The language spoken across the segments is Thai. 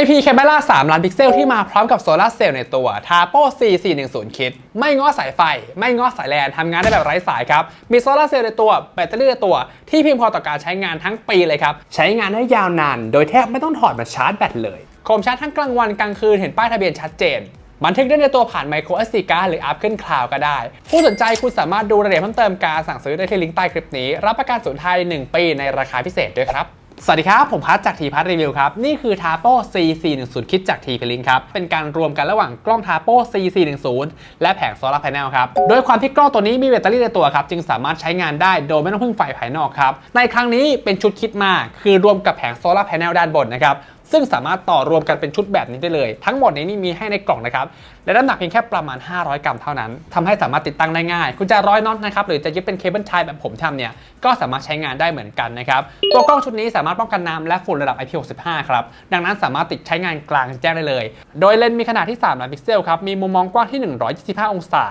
IP Camera 3 ล้านพิกเซลที่มาพร้อมกับโซลาร์เซลล์ในตัว Tapo C410 Kit ไม่ง้อสายไฟ ไม่ง้อสายแลนทำงานได้แบบไร้สายครับ มีโซลาร์เซลล์ในตัวแบตเตอรี่ในตัว ที่เพียงพอต่อการใช้งานทั้งปีเลยครับ ใช้งานได้ยาวนาน โดยแทบไม่ต้องถอดมาชาร์จแบตเลยคมชัดทั้งกลางวันกลางคืนเห็นป้ายทะเบียนชัดเจนบันทึกได้ในตัวผ่าน micro SD card หรืออัพขึ้นคลาวก็ได้ ผู้สนใจคุณสามารถดูรายละเอียดเพิ่มเติมการสั่งซื้อได้ที่ลิงก์ใต้คลิปนี้ รับประกันศูนย์ไทย 1 ปีในราคาพิเศษด้วยครับ สวัสดีครับ ผมพัทจากทีพัทรีวิวครับ นี่คือทาโป้ C410 คิดจาก t p l i n k ครับ เป็นการรวมกันระหว่างกล้องทาโป้ C410 และแผงโซลาร์พา n e l ครับ โดยความที่กล้องตัวนี้มีแบตเตอรี่ในตัวครับ จึงสามารถใช้งานได้โดยไม่ต้องพึ่งไฟภายนอกครับ ในครั้งนี้เป็นชุดคิดมาคือรวมกับแผงโซลาร์พา n e l ด้านบนนะครับ ซึ่งสามารถต่อรวมกันเป็นชุดแบบนี้ได้เลย ทั้งหมดนี้นี่มีให้ในกล่องนะครับ และน้ำหนักเพียงแค่ประมาณ 500 กรัมเท่านั้นทำให้สามารถติดตั้งได้ง่ายคุณจะร้อยน็อตนะครับหรือจะยึดเป็นเคเบิลไทแบบผมทำเนี่ยก็สามารถใช้งานได้เหมือนกันนะครับตัวกล้องชุดนี้สามารถป้องกันน้ำและฝุ่นระดับ IP65 ครับดังนั้นสามารถติดใช้งานกลางแจ้งได้เลย โดยเลนส์มีขนาดที่3ล้านพิกเซลครับมีมุมมองกว้างที่ 125 องศา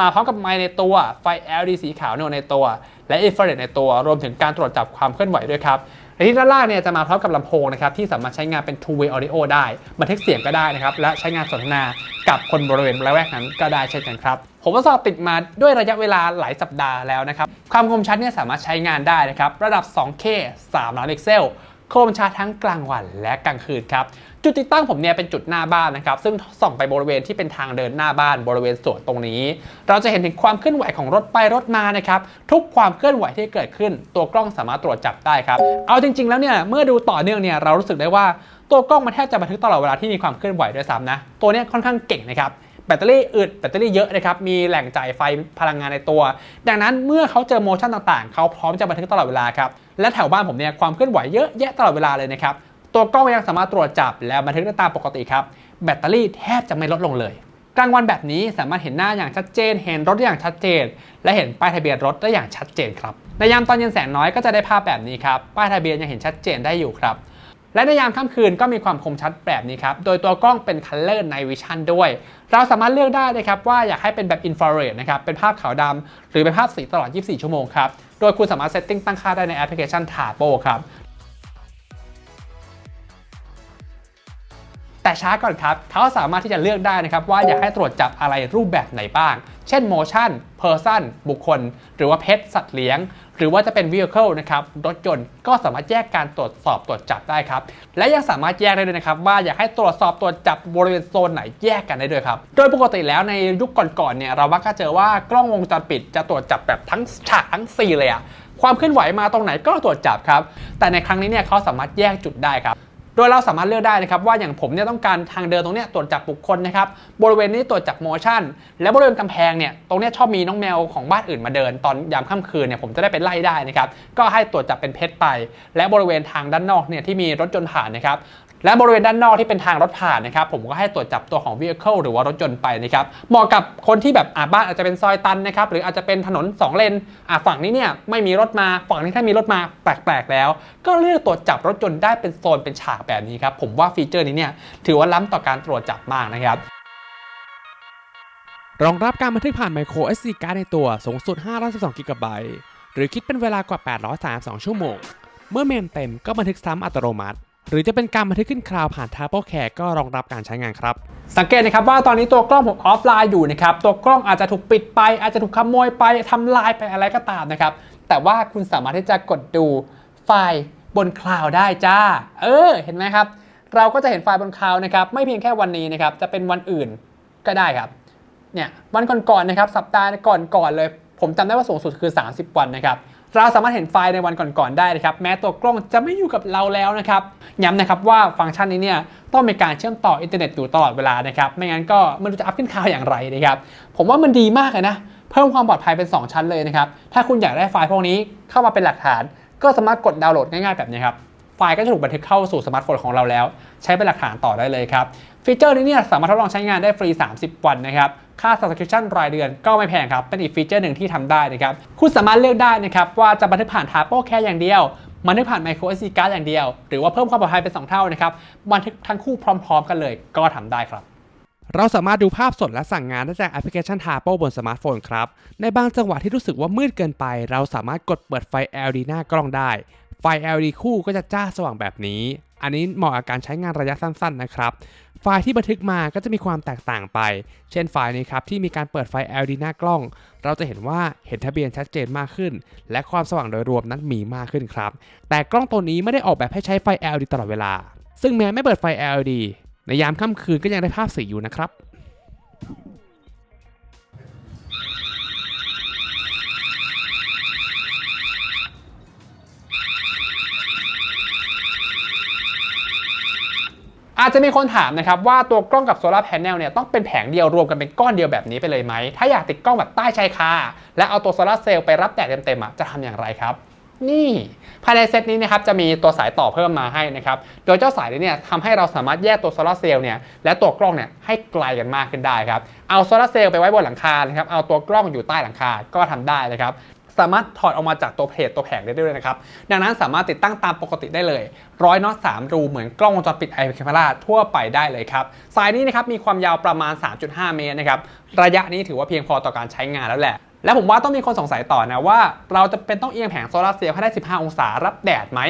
มาพร้อมกับไมค์ในตัวไฟ LED สีขาวโนในตัว และอินฟราเรดในตัวรวมถึงการตรวจจับความเคลื่อนไหวด้วยครับ และที่ด้านล่างเนี่ยจะมาพร้อมกับลำโพงนะครับที่สามารถใช้งานเป็น two way audio ได้บันทึกเสียงก็ได้นะครับและใช้งานสนทนากับคนบริเวณละแวกนั้นก็ได้เช่นกันครับผมทดสอบติดมาด้วยระยะเวลาหลายสัปดาห์แล้วนะครับความคมชัดเนี่ยสามารถใช้งานได้นะครับระดับ 2K 3ล้านพิกเซล โคมชัดทั้งกลางวันและกลางคืนครับจุดติดตั้งผมเนี่ยเป็นจุดหน้าบ้านนะครับซึ่งส่องไปบริเวณที่เป็นทางเดินหน้าบ้านบริเวณสวนตรงนี้ เราจะเห็นถึงความเคลื่อนไหวของรถไปรถมานะครับทุกความเคลื่อนไหวที่เกิดขึ้น ตัวกล้องสามารถตรวจจับได้ครับเอาจริง ๆ แล้วเนี่ยเมื่อดูต่อเนื่องเนี่ยเรารู้สึกได้ว่าตัวกล้องมันแทบจะบันทึกตลอดเวลาที่มีความเคลื่อนไหวด้วยซ้ำนะตัวเนี้ยค่อนข้างเก่งนะครับแบตเตอรี่อึดแบตเตอรี่เยอะนะครับ มีแหล่งจ่ายไฟพลังงานในตัว ดังนั้นเมื่อเขาเจอโมชั่นต่างๆ เขาพร้อมจะบันทึกตลอดเวลาครับ และแถวบ้านผมเนี่ยความเคลื่อนไหวเยอะแยะตลอดเวลาเลยนะครับ ตัวกล้องยังสามารถตรวจจับและบันทึกได้ตามปกติครับ แบตเตอรี่แทบจะไม่ลดลงเลย กลางวันแบบนี้สามารถเห็นหน้าอย่างชัดเจน เห็นรถได้อย่างชัดเจน และเห็นป้ายทะเบียนรถได้อย่างชัดเจนครับ ในยามตอนเย็นแสงน้อยก็จะได้ภาพแบบนี้ครับ ป้ายทะเบียนยังเห็นชัดเจนได้อยู่ครับ และในยามค่ำคืนก็มีความคมชัดแบบนี้ครับ โดยตัวกล้องเป็น Color Night Vision ด้วย เราสามารถเลือกได้นะครับว่าอยากให้เป็นแบบอินฟราเรดนะครับ เป็นภาพขาวดำหรือเป็นภาพสีตลอด 24 ชั่วโมงครับ โดยคุณสามารถเซตติ้งตั้งค่าได้ในแอปพลิเคชัน Tapo ครับ แต่ช้าก่อนครับ เขาสามารถที่จะเลือกได้นะครับว่าอยากให้ตรวจจับอะไรรูปแบบไหนบ้าง เช่น motion person บุคคล หรือว่า pet สัตว์เลี้ยง หรือว่าจะเป็น vehicle นะครับรถยนต์ก็สามารถแยกการตรวจสอบตรวจจับได้ครับ และยังสามารถแยกได้ด้วยนะครับ ว่าอยากให้ตรวจสอบตรวจจับบริเวณโซนไหนแยกกันได้ด้วยครับ โดยปกติแล้วในยุคก่อนๆเนี่ยเรามักจะเจอว่ากล้องวงจรปิดจะตรวจจับแบบทั้งฉากทั้งซีเลยอะความเคลื่อนไหวมาตรงไหนก็ตรวจจับครับ แต่ในครั้งนี้เนี่ยเขาสามารถแยกจุดได้ครับ ดยเราสามารถเลือกได้นะครับว่าอย่างผมเนี่ยต้องการทางเดินตรงเนี้ยตรวจจับบุคคลนะครับบริเวณนี้ตรวจจับโมชั่น และบริเวณกำแพงเนี่ยตรงเนี้ยชอบมีน้องแมวของบ้านอื่นมาเดิน ตอนยามค่ำคืนเนี่ยผมจะได้ไปไล่ได้นะครับก็ให้ตรวจจับเป็นเพชรไป และบริเวณทางด้านนอกเนี่ยที่มีรถยนต์ผ่านนะครับ และบริเวณด้านนอกที่เป็นทางรถผ่านนะครับผมก็ให้ตรวจจับตัวของ vehicle หรือว่ารถยนต์ไปนะครับเหมาะกับคนที่แบบอ่าบ้านอาจจะเป็นซอยตันนะครับหรืออาจจะเป็นถนนสองเลนอ่าฝั่งนี้เนี่ยไม่มีรถมาฝั่งนี้ถ้ามีรถมาแปลกๆแล้ว ก็เลือกตรวจจับรถยนต์ได้เป็นโซนเป็นฉากแบบนี้ครับผมว่าฟีเจอร์นี้เนี่ยถือว่าล้ำต่อการตรวจจับมากนะครับรองรับการบันทึกผ่าน micro SD card ในตัวสูงสุด 512 g b หรือคิดเป็นเวลากว่า 832 ชั่วโมง เมื่อเมมเต็มก็บันทึกซ้ำอัตโนมัติ หรือจะเป็นการบันทึกขึ้นคลาวผ่าน Tapo Care ก็รองรับการใช้งานครับ สังเกตนะครับว่าตอนนี้ตัวกล้องผมออฟไลน์อยู่นะครับ ตัวกล้องอาจจะถูกปิดไป อาจจะถูกขโมยไปทำลายไปอะไรก็ตามนะครับ แต่ว่าคุณสามารถที่จะกดดูไฟล์บนคลาวได้จ้า เออ เห็นไหมครับ เราก็จะเห็นไฟล์บนคลาวนะครับ ไม่เพียงแค่วันนี้นะครับ จะเป็นวันอื่นก็ได้ครับ เนี่ย วันก่อนๆนะครับ สัปดาห์ก่อนๆเลย ผมจำได้ว่าสูงสุดคือ 30 วันนะครับ เราสามารถเห็นไฟล์ในวันก่อนๆได้นะครับแม้ตัวกล้องจะไม่อยู่กับเราแล้วนะครับย้ำนะครับว่าฟังก์ชันนี้เนี่ยต้องมีการเชื่อมต่ออินเทอร์เน็ตอยู่ตลอดเวลานะครับไม่งั้นก็ไม่รู้จะอัพขึ้นข่าวอย่างไรนะครับผมว่ามันดีมากเลยนะเพิ่มความปลอดภัยเป็น 2 ชั้นเลยนะครับถ้าคุณอยากได้ไฟล์พวกนี้เข้ามาเป็นหลักฐาน ก็สามารถกดดาวน์โหลดง่ายๆแบบนี้ครับ ไฟล์ก็จะถูกบันทึกเข้าสู่สมาร์ทโฟนของเราแล้ว ใช้เป็นหลักฐานต่อได้เลยครับฟีเจอร์นี้เนี่ยสามารถทดลองใช้งานได้ฟรี 30 วันนะครับค่า subscription รายเดือนก็ไม่แพงครับ เป็นอีกฟีเจอร์หนึ่งที่ทำได้นะครับ คุณสามารถเลือกได้นะครับ ว่าจะบันทึกผ่าน Tapo แค่อย่างเดียว บันทึกผ่าน micro SD card อย่างเดียว หรือว่าเพิ่มความปลอดภัยเป็น 2 เท่านะครับ บันทึกทั้งคู่พร้อม ๆ กันเลยก็ทำได้ครับ เราสามารถดูภาพสดและสั่งงานได้จากแอปพลิเคชัน Tapo บนสมาร์ทโฟนครับ ในบางจังหวะที่รู้สึกว่ามืดเกินไป เราสามารถกดเปิดไฟ LED หน้ากล้องได้ ไฟ LED คู่ก็จะจ้าสว่างแบบนี้ อันนี้เหมาะกับการใช้งานระยะสั้นๆนะครับ ไฟล์ที่บันทึกมาก็จะมีความแตกต่างไป เช่นไฟล์นี้ครับที่มีการเปิดไฟ LED หน้ากล้อง เราจะเห็นว่าเห็นทะเบียนชัดเจนมากขึ้น และความสว่างโดยรวมนั้นมีมากขึ้นครับ แต่กล้องตัวนี้ไม่ได้ออกแบบให้ใช้ไฟ LED ตลอดเวลา ซึ่งแม้ไม่เปิดไฟ LED ในยามค่ำคืนก็ยังได้ภาพสีอยู่นะครับ อาจจะมีคนถามนะครับว่าตัวกล้องกับโซลาร์แผงเนี่ยต้องเป็นแผงเดียวรวมกันเป็นก้อนเดียวแบบนี้ไปเลยไหม ถ้าอยากติดกล้องแบบใต้ชายคาและเอาตัวโซลาร์เซลล์ไปรับแดดเต็มๆอะจะทำอย่างไรครับนี่ภายในเซตนี้นะครับจะมีตัวสายต่อเพิ่มมาให้นะครับ โดยเจ้าสายนี้เนี่ยทำให้เราสามารถแยกตัวโซลาร์เซลล์เนี่ยและตัวกล้องเนี่ยให้ไกลกันมากขึ้นได้ครับ เอาโซลาร์เซลล์ไปไว้บนหลังคานะครับเอาตัวกล้องอยู่ใต้หลังคาก็ทำได้นะครับ สามารถถอดออกมาจากตัวเพจตัวแผงได้ด้วยนะครับ ดังนั้นสามารถติดตั้งตามปกติได้เลยร้อยน็อต3รูเหมือนกล้องวงจรปิดไอพีแคมราทั่วไปได้เลยครับสายนี้นะครับมีความยาวประมาณ 3.5 เมตรนะครับระยะนี้ถือว่าเพียงพอต่อการใช้งานแล้วแหละและผมว่าต้องมีคนสงสัยต่อนะว่า เราจะเป็นต้องเอียงแผงโซลาร์เซลล์ให้ได้ 15 องศารับแดดไหม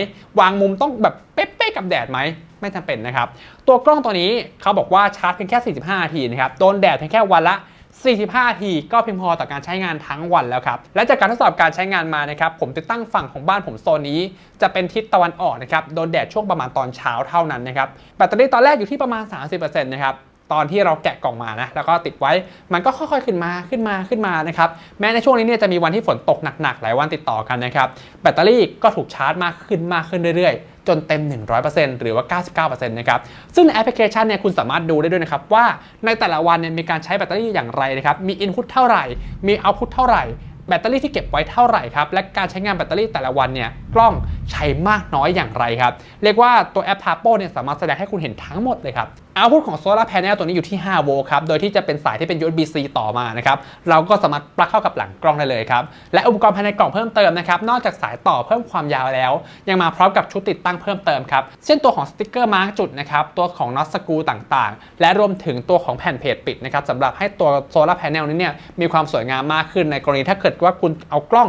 วางมุมต้องแบบเป๊ะๆกับแดดไหม ไม่จำเป็นนะครับ ตัวกล้องตัวนี้เขาบอกว่าชาร์จเพียงแค่ 45 นาทีนะครับ โดนแดดเพียงแค่วันละ 45 ทีก็เพียงพอต่อการใช้งานทั้งวันแล้วครับ และจากการทดสอบการใช้งานมานะครับ ผมติดตั้งฝั่งของบ้านผมโซนนี้ จะเป็นทิศตะวันออกนะครับ โดนแดดช่วงประมาณตอนเช้าเท่านั้นนะครับ แบตเตอรี่ตอนแรกอยู่ที่ประมาณ 30%นะครับ ตอนที่เราแกะกล่องมานะ แล้วก็ติดไว้ มันก็ค่อยๆขึ้นมาขึ้นมาขึ้นมานะครับ แม้ในช่วงนี้เนี่ยจะมีวันที่ฝนตกหนักๆ หลายวันติดต่อกันนะครับ แบตเตอรี่ก็ถูกชาร์จมากขึ้นมากขึ้นเรื่อยๆ จนเต็ม 100%หรือว่า 99%นะครับซึ่งในแอปพลิเคชันเนี่ยคุณสามารถดูได้ด้วยนะครับว่าในแต่ละวันเนี่ยมีการใช้แบตเตอรี่อย่างไรนะครับมี input เท่าไหร่ มี output เท่าไหร่แบตเตอรี่ที่เก็บไว้เท่าไหร่ครับ และการใช้งานแบตเตอรี่แต่ละวันเนี่ยกล้องใช้มากน้อยอย่างไรครับ เรียกว่าตัวแอป t a p o เนี่ยสามารถแสดงให้คุณเห็นทั้งหมดเลยครับ เอาพุทของโซลาร์แผงตัวนี้อยู่ที่ 5 โวลต์ครับ โดยที่จะเป็นสายที่เป็น USB-C ต่อมานะครับ เราก็สามารถปลั๊กเข้ากับหลังกล้องได้เลยครับ และอุปกรณ์ภายในกล่องเพิ่มเติมนะครับ นอกจากสายต่อเพิ่มความยาวแล้ว ยังมาพร้อมกับชุดติดตั้งเพิ่มเติมครับ เช่นตัวของสติกเกอร์มาร์กจุดนะครับ ตัวของน็อตสกูต่างๆ และรวมถึงตัวของแผ่นเพจปิดนะครับสำหรับให้ตัวโซลาร์แผงนี้เนี่ยมีความสวยงามมากขึ้นในกรณีถ้าเกิดว่าคุณเอากล้อง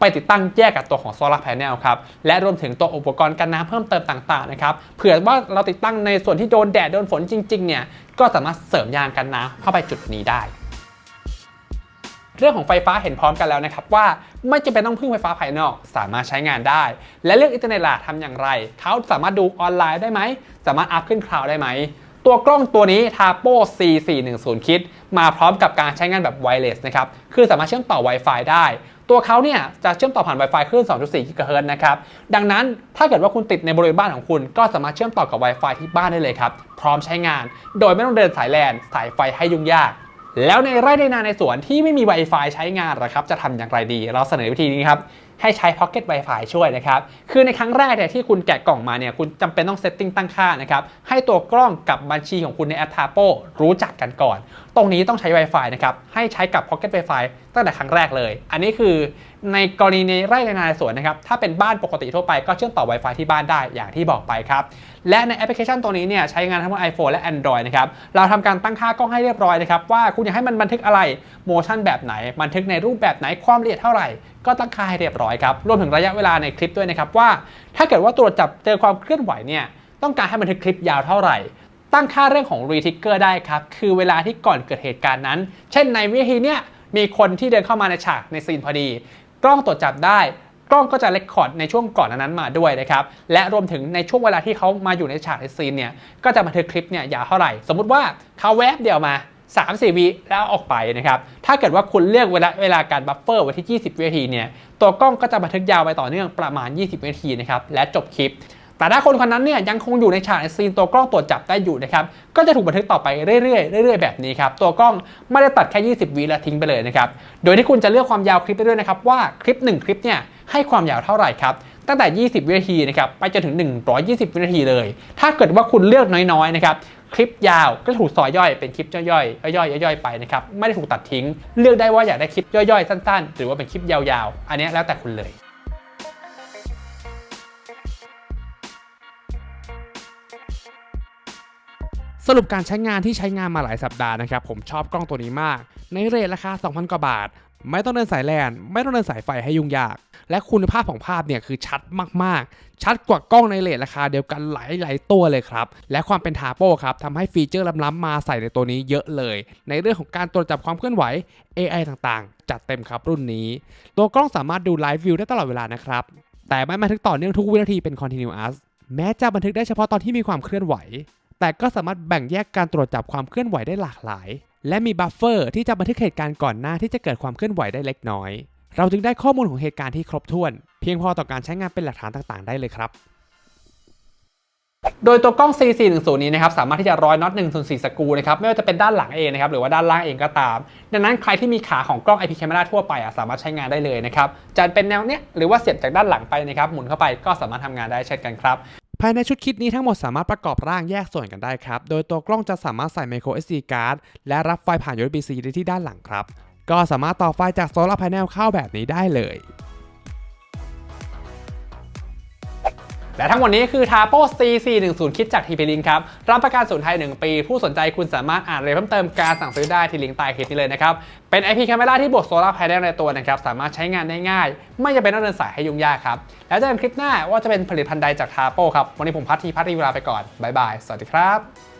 ไปติดตั้งแยกกับตัวของโซลาร์แผงครับและรวมถึงตัวอุปกรณ์กันน้ำเพิ่มเติมต่างๆนะครับเผื่อว่าเราติดตั้งในส่วนที่โดนแดดโดนฝนจริงๆเนี่ยก็สามารถเสริมยางกันน้ำเข้าไปจุดนี้ได้เรื่องของไฟฟ้าเห็นพร้อมกันแล้วนะครับว่าไม่จำเป็นต้องพึ่งไฟฟ้าภายนอก สามารถใช้งานได้ และเรื่องอินเทอร์เน็ตล่ะทำอย่างไร เขาสามารถดูออนไลน์ได้ไหม สามารถอัพขึ้นคลาวด์ได้ไหม ตัวกล้องตัวนี้ Tapo C410 คิด มาพร้อมกับการใช้งานแบบไวเลสนะครับ คือสามารถเชื่อมต่อ Wi-Fi ได้ ตัวเขาเนี่ยจะเชื่อมต่อผ่าน Wi-Fi คลื่น 2.4 GHz นะครับ ดังนั้นถ้าเกิดว่าคุณติดในบริเวณบ้านของคุณ ก็สามารถเชื่อมต่อกับ Wi-Fi ที่บ้านได้เลยครับ พร้อมใช้งาน โดยไม่ต้องเดินสายแลนสายไฟให้ยุ่งยาก แล้วในไร่ในนาในสวนที่ไม่มี Wi-Fi ใช้งานนะครับ จะทำอย่างไรดี เราเสนอวิธีนี้ครับให้ใช้ Pocket Wi-Fi ช่วยนะครับ คือในครั้งแรกเนี่ยที่คุณแกะกล่องมาเนี่ยคุณจำเป็นต้องเซตติ้งตั้งค่านะครับ ให้ตัวกล้องกับบัญชีของคุณในแอป Tapo รู้จักกันก่อน ตรงนี้ต้องใช้ Wi-Fi นะครับ ให้ใช้กับ Pocket Wi-Fi ตั้งแต่ครั้งแรกเลย อันนี้คือในกรณีในไร่ในนาในสวนนะครับ ถ้าเป็นบ้านปกติทั่วไปก็เชื่อมต่อ Wi-Fi ที่บ้านได้อย่างที่บอกไปครับ และในแอปพลิเคชันตัวนี้เนี่ยใช้งานทั้งบน iPhone และ Android นะครับ เราทำการตั้งค่ากล้องให้เรียบร้อยนะครับ ว่าคุณอยากให้มันบันทึกอะไร โมชั่นแบบไหน บันทึกในรูปแบบไหน ความละเอียดเท่าไหร่ ก็ตั้งค่าให้เรียบร้อยครับ รวมถึงระยะเวลาในคลิปด้วยนะครับว่า ถ้าเกิดว่าตรวจจับเจอความเคลื่อนไหวเนี่ย ต้องการให้บันทึกคลิปยาวเท่าไหร่ตั้งค่าเรื่องของ retrigger ได้ครับ คือเวลาที่ก่อนเกิดเหตุการณ์นั้น เช่นในวินาทีเนี้ย มีคนที่เดินเข้ามาในฉากในซีนพอดี กล้องตรวจจับได้กล้องก็จะเรคคอร์ดในช่วงก่อนนั้นมาด้วยนะครับ และรวมถึงในช่วงเวลาที่เขามาอยู่ในฉากในซีนเนี่ย ก็จะบันทึกคลิปเนี่ยยาวเท่าไหร่ สมมุติว่าเขาแวบเดียวมา 3 4 วิแล้วออกไปนะครับ ถ้าเกิดว่าคุณเลือกเวลาเวลาการบัฟเฟอร์ไว้ที่ 20 วินาทีเนี่ย ตัวกล้องก็จะบันทึกยาวไปต่อเนื่องประมาณ 20 วินาทีนะครับ และจบคลิป แต่ถ้าคนคนนั้นเนี่ยยังคงอยู่ในฉากในซีนตัวกล้องตรวจจับได้อยู่นะครับ ก็จะถูกบันทึกต่อไปเรื่อยๆเรื่อยๆแบบนี้ครับ ตัวกล้องไม่ได้ตัดแค่ 20วิแล้วทิ้งไปเลยนะครับ โดยที่คุณจะเลือกความยาวคลิปได้ด้วยนะครับว่าคลิป 1 คลิปเนี่ยให้ความยาวเท่าไหร่ครับ ตั้งแต่ 20 วินาทีนะครับไปจนถึง 120 วินาทีเลย ถ้าเกิดว่าคุณเลือกน้อยๆนะครับคลิปยาวก็ถูกซอยย่อยเป็นคลิปย่อยๆย่อยๆย่อยๆไปนะครับไม่ได้ถูกตัดทิ้ง เลือกได้ว่าอยากได้คลิปย่อยๆ สั้นๆ หรือว่าเป็นคลิปยาวๆ อันนี้แล้วแต่คุณเลย สรุปการใช้งานที่ใช้งานมาหลายสัปดาห์นะครับผมชอบกล้องตัวนี้มาก ในเรทราคา 2,000 กว่าบาท ไม่ต้องเดินสายแลนไม่ต้องเดินสายไฟให้ยุ่งยาก และคุณภาพของภาพเนี่ยคือชัดมากๆ ชัดกว่ากล้องในเลทราคาเดียวกันหลายๆตัวเลยครับ และความเป็นทาโป้ครับทำให้ฟีเจอร์ล้ำๆมาใส่ในตัวนี้เยอะเลย ในเรื่องของการตรวจจับความเคลื่อนไหว AI ต่างๆ จัดเต็มครับรุ่นนี้ ตัวกล้องสามารถดูไลฟ์วิวได้ตลอดเวลานะครับแต่ไม่บันทึกต่อเนื่องทุกวินาทีเป็น continuous แม้จะบันทึกได้เฉพาะตอนที่มีความเคลื่อนไหว แต่ก็สามารถแบ่งแยกการตรวจจับความเคลื่อนไหวได้หลากหลาย และมีบัฟเฟอร์ที่จะบันทึกเหตุการณ์ก่อนหน้าที่จะเกิดความเคลื่อนไหวได้เล็กน้อย เราจึงได้ข้อมูลของเหตุการณ์ที่ครบถ้วน เพียงพอต่อการใช้งานเป็นหลักฐานต่างๆ ได้เลยครับโดยตัวกล้อง C410 นี้นะครับสามารถที่จะร้อยน็อต1ส่วน4สกูนะครับไม่ว่าจะเป็นด้านหลังเองนะครับหรือว่าด้านล่างเองก็ตาม ดังนั้นใครที่มีขาของกล้อง IP camera ทั่วไปอะสามารถใช้งานได้เลยนะครับจะเป็นแนวเนี้ยหรือว่าเสียบจากด้านหลังไปนะครับหมุนเข้าไปก็สามารถทำงานได้เช่นกันครับ ภายในชุดคิดนี้ทั้งหมดสามารถประกอบร่างแยกส่วนกันได้ครับ โดยตัวกล้องจะสามารถใส่ micro SD card และรับไฟผ่าน USB-C ได้ที่ด้านหลังครับ ก็สามารถต่อไฟจากโซลาร์พาเนลเข้าแบบนี้ได้เลย และทั้งหมดนี้คือ Tapo C410 คิดจาก TP Link ครับรับประกันสูนย์ไทย 1 ปี ผู้สนใจคุณสามารถอ่านรายละเอียดเพิ่มเติมการสั่งซื้อได้ที่ลิงก์ใต้คลิปนี้เลยนะครับ เป็น IP Camera ที่บวกโซลาร์แพ e l ในตัวนะครับ สามารถใช้งานได้ง่าย ไม่จำเป็นต้องเดินสายให้ยุ่งยากครับ แล้วเจอกันคลิปหน้าว่าจะเป็นผลิตภัณฑ์ใดจาก Tapo ครับวันนี้ผมพัททีพัทรีเวลาไปก่อนบ๊ายบายสวัสดีครับ